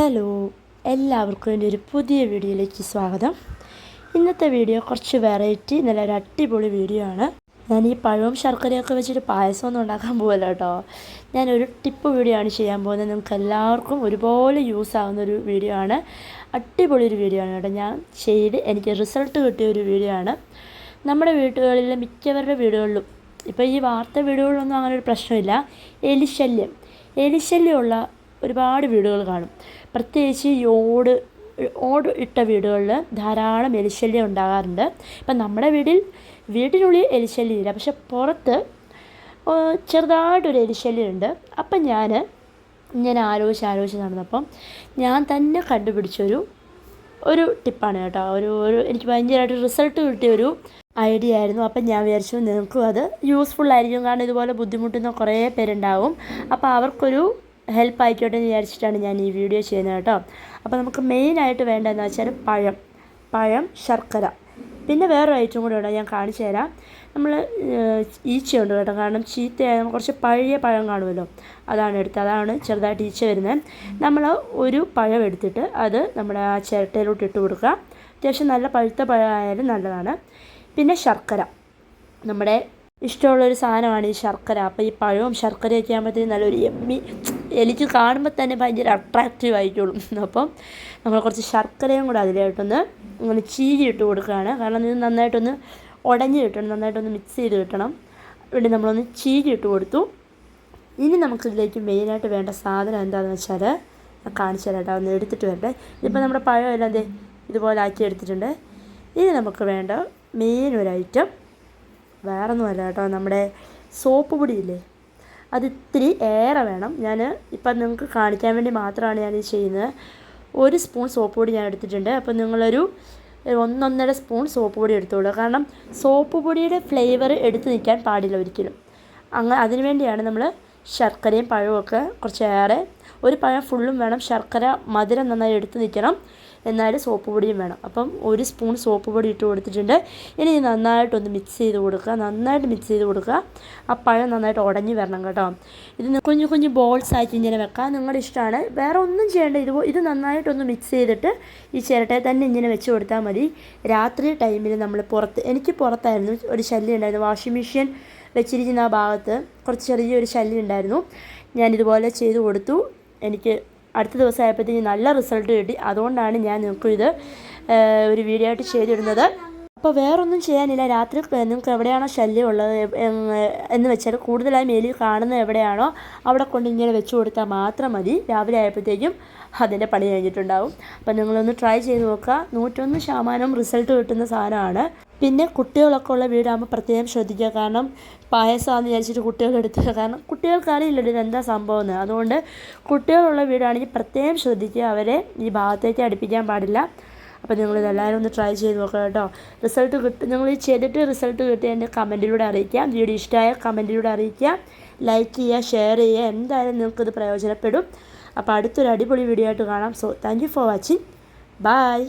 Hello എല്ലാവർക്കും എന്റെ ഒരു പുതിയ വീഡിയോയിലേക്ക് സ്വാഗതം. ഇന്നത്തെ വീഡിയോ കുറച്ച് വെറൈറ്റി നല്ല ഒരു അടിപൊളി വീഡിയോ ആണ്. ഞാൻ ഈ പഴവും ശർക്കരയൊക്കെ വെച്ചിട്ട് പായസം ഒന്നും ഉണ്ടാക്കാൻ പോകല്ല കേട്ടോ. ഞാൻ ഒരു ടിപ്പ് വീഡിയോ ആണ് ചെയ്യാൻ പോകുന്നത്. നിങ്ങൾക്ക് എല്ലാവർക്കും ഒരുപോലെ യൂസ് ആവുന്ന ഒരു വീഡിയോ ആണ്. അടിപൊളി ഒരു വീഡിയോ ആണ് കേട്ടോ. ഞാൻ ചെയ്ത് എനിക്ക് റിസൾട്ട് കിട്ടിയ ഒരു വീഡിയോ ആണ്. നമ്മുടെ വീടുകളിലെ മിക്കവരുടെ വീടുകളിലും ഇപ്പോൾ ഈ വാർത്ത വീടുകളിലൊന്നും അങ്ങനെ ഒരു പ്രശ്നമില്ല. എലിശല്യം. എലിശല്യമുള്ള ഒരുപാട് വീടുകൾ കാണും. പ്രത്യേകിച്ച് ഈ ഓട് ഓട് ഇട്ട വീടുകളിൽ ധാരാളം എലിശല്യം ഉണ്ടാകാറുണ്ട്. ഇപ്പം നമ്മുടെ വീട്ടിൽ വീട്ടിനുള്ളിൽ എലിശല്യം ഇല്ല. പക്ഷെ പുറത്ത് ചെറുതായിട്ടൊരു എലിശല്യം ഉണ്ട്. അപ്പം ഞാൻ ഇങ്ങനെ ആലോചിച്ച് ആലോചിച്ച് നടന്നപ്പം ഞാൻ തന്നെ കണ്ടുപിടിച്ചൊരു ഒരു ടിപ്പാണ് കേട്ടോ. ഒരു ഒരു എനിക്ക് ഭയങ്കരമായിട്ട് റിസൾട്ട് കിട്ടിയ ഒരു ഐഡിയ ആയിരുന്നു. അപ്പം ഞാൻ വിചാരിച്ചു നിങ്ങൾക്കും അത് യൂസ്ഫുൾ ആയിരിക്കും കാരണം ഇതുപോലെ ബുദ്ധിമുട്ടുന്ന കുറേ പേരുണ്ടാവും. അപ്പോൾ അവർക്കൊരു ഹെൽപ്പ് ആയിക്കോട്ടെ എന്ന് വിചാരിച്ചിട്ടാണ് ഞാൻ ഈ വീഡിയോ ചെയ്യുന്നത് കേട്ടോ. അപ്പോൾ നമുക്ക് മെയിനായിട്ട് വേണ്ടതെന്ന് വെച്ചാൽ പഴം പഴം ശർക്കര. പിന്നെ വേറൊരു ഐറ്റം കൂടെ ഉണ്ട് ഞാൻ കാണിച്ചു തരാം. നമ്മൾ ഈച്ചയുണ്ട് കേട്ടോ. കാരണം ചീത്തയായ കുറച്ച് പഴയ പഴം കാണുമല്ലോ. അതാണ് എടുത്തത്. അതാണ് ചെറുതായിട്ട് ഈച്ച വരുന്നത്. നമ്മൾ ഒരു പഴം എടുത്തിട്ട് അത് നമ്മുടെ ആ ചിരട്ടയിലോട്ട് ഇട്ട് കൊടുക്കുക. അത്യാവശ്യം നല്ല പഴുത്ത പഴമായാലും നല്ലതാണ്. പിന്നെ ശർക്കര. നമ്മുടെ ഇഷ്ടമുള്ളൊരു സാധനമാണ് ഈ ശർക്കര. അപ്പോൾ ഈ പഴവും ശർക്കരയൊക്കെ ആകുമ്പോഴത്തേക്കും നല്ലൊരു എമ്മി എനിക്ക് കാണുമ്പോൾ തന്നെ ഭയങ്കര അട്രാക്റ്റീവ് ആയിക്കോളും അപ്പം നമ്മൾ കുറച്ച് ശർക്കരയും കൂടെ അതിലായിട്ടൊന്ന് ഇങ്ങനെ ചീരി ഇട്ട് കൊടുക്കുകയാണ്. കാരണം ഇത് നന്നായിട്ടൊന്ന് ഉടഞ്ഞ് കിട്ടണം നന്നായിട്ടൊന്ന് മിക്സ് ചെയ്ത് കിട്ടണം. വേണ്ടി നമ്മളൊന്ന് ചീരി ഇട്ട് കൊടുത്തു. ഇനി നമുക്കിതിലേക്ക് മെയിനായിട്ട് വേണ്ട സാധനം എന്താണെന്ന് വെച്ചാൽ ഞാൻ കാണിച്ചു ഒന്ന് എടുത്തിട്ട് വരട്ടെ. ഇതിപ്പോൾ നമ്മുടെ പഴം എല്ലാം ദേ ഇതുപോലെ ആക്കി എടുത്തിട്ടുണ്ട്. ഇനി നമുക്ക് വേണ്ട മെയിൻ ഒരു ഐറ്റം വേറൊന്നുമല്ല കേട്ടോ നമ്മുടെ സോപ്പ് പൊടിയില്ലേ അത് ഇത്തിരി ഏറെ വേണം. ഞാൻ ഇപ്പം നിങ്ങൾക്ക് കാണിക്കാൻ വേണ്ടി മാത്രമാണ് ഇത് ചെയ്യുന്നത്. ഒരു സ്പൂൺ സോപ്പ് പൊടി ഞാൻ എടുത്തിട്ടുണ്ട്. അപ്പോൾ നിങ്ങളൊരു ഒന്നൊന്നര സ്പൂൺ സോപ്പ് പൊടി എടുത്തോളൂ. കാരണം സോപ്പ് പൊടിയുടെ ഫ്ലേവർ എടുത്ത് നിൽക്കാൻ പാടില്ല ഒരിക്കലും. അങ്ങനെ അതിനു വേണ്ടിയാണ് നമ്മൾ ശർക്കരയും പഴവും ഒക്കെ കുറച്ചേറെ ഒരു പഴം ഫുള്ളും വേണം. ശർക്കര മധുരം നന്നായി എടുത്ത് നിൽക്കണം. എന്നാലും സോപ്പ് പൊടിയും വേണം. അപ്പം ഒരു സ്പൂൺ സോപ്പ് പൊടി ഇട്ട് കൊടുത്തിട്ടുണ്ട്. ഇനി നന്നായിട്ടൊന്ന് മിക്സ് ചെയ്ത് കൊടുക്കുക. നന്നായിട്ട് മിക്സ് ചെയ്ത് കൊടുക്കുക. ആ പഴം നന്നായിട്ട് ഉടഞ്ഞു വരണം കേട്ടോ. ഇത് കുഞ്ഞു കുഞ്ഞു ബോൾസ് ആയിട്ട് ഇങ്ങനെ വെക്കാം. നിങ്ങളുടെ ഇഷ്ടമാണ് വേറെ ഒന്നും ചെയ്യേണ്ട. ഇത് ഇത് നന്നായിട്ടൊന്ന് മിക്സ് ചെയ്തിട്ട് ഈ ചിരട്ടയിൽ തന്നെ ഇങ്ങനെ വെച്ച് കൊടുത്താൽ മതി. രാത്രി ടൈമിൽ നമ്മൾ പുറത്ത് എനിക്ക് പുറത്തായിരുന്നു ഒരു ശല്യം ഉണ്ടായിരുന്നു. വാഷിംഗ് മെഷീൻ വെച്ചിരിക്കുന്ന ആ ഭാഗത്ത് കുറച്ച് ചെറിയൊരു ശല്യം ഉണ്ടായിരുന്നു. ഞാനിതുപോലെ ചെയ്ത് കൊടുത്തു. എനിക്ക് അടുത്ത ദിവസം ആയപ്പോഴത്തേക്ക് നല്ല റിസൾട്ട് കിട്ടി. അതുകൊണ്ടാണ് ഞാൻ നിങ്ങൾക്ക് ഇത് ഒരു വീഡിയോ ആയിട്ട് ചെയ്തിടുന്നത്. അപ്പോൾ വേറൊന്നും ചെയ്യാനില്ല. രാത്രി നിങ്ങൾക്ക് എവിടെയാണോ ശല്യം ഉള്ളത് എന്ന് വെച്ചാൽ കൂടുതലായി മേലിൽ കാണുന്നത് എവിടെയാണോ അവിടെ കൊണ്ട് ഇങ്ങനെ വെച്ച് കൊടുത്താൽ മാത്രം മതി. രാവിലെ ആയപ്പോഴത്തേക്കും അതിന്റെ പണി കഴിഞ്ഞിട്ടുണ്ടാവും. അപ്പോൾ നിങ്ങളൊന്ന് ട്രൈ ചെയ്ത് നോക്കുക. നൂറ്റൊന്ന് ശതമാനം റിസൾട്ട് കിട്ടുന്ന സാധനമാണ്. പിന്നെ കുട്ടികളൊക്കെ ഉള്ള വീടാകുമ്പോൾ പ്രത്യേകം ശ്രദ്ധിക്കുക. കാരണം പായസമാണെന്ന് വിചാരിച്ചിട്ട് കുട്ടികളെടുത്ത് കാരണം കുട്ടികൾക്ക് അറിയില്ലല്ലോ ഇതെന്താ സംഭവം എന്ന്. അതുകൊണ്ട് കുട്ടികളുള്ള വീടാണെങ്കിൽ പ്രത്യേകം ശ്രദ്ധിക്കുക. അവരെ ഈ ഭാഗത്തേക്ക് അടുപ്പിക്കാൻ പാടില്ല. അപ്പോൾ നിങ്ങൾ ഇതെല്ലാവരും ഒന്ന് ട്രൈ ചെയ്ത് നോക്കുക കേട്ടോ. റിസൾട്ട് കിട്ടും നിങ്ങൾ ഈ ചെയ്തിട്ട് റിസൾട്ട് കിട്ടിയ എന്റെ കമന്റിലൂടെ അറിയിക്കാം വീഡിയോ ഇഷ്ടമായ കമന്റിലൂടെ അറിയിക്കുക. ലൈക്ക് ചെയ്യുക ഷെയർ ചെയ്യുക. എന്തായാലും നിങ്ങൾക്കിത് പ്രയോജനപ്പെടും. അപ്പോൾ അടുത്തൊരു അടിപൊളി വീഡിയോ ആയിട്ട് കാണാം. So thank for watching bye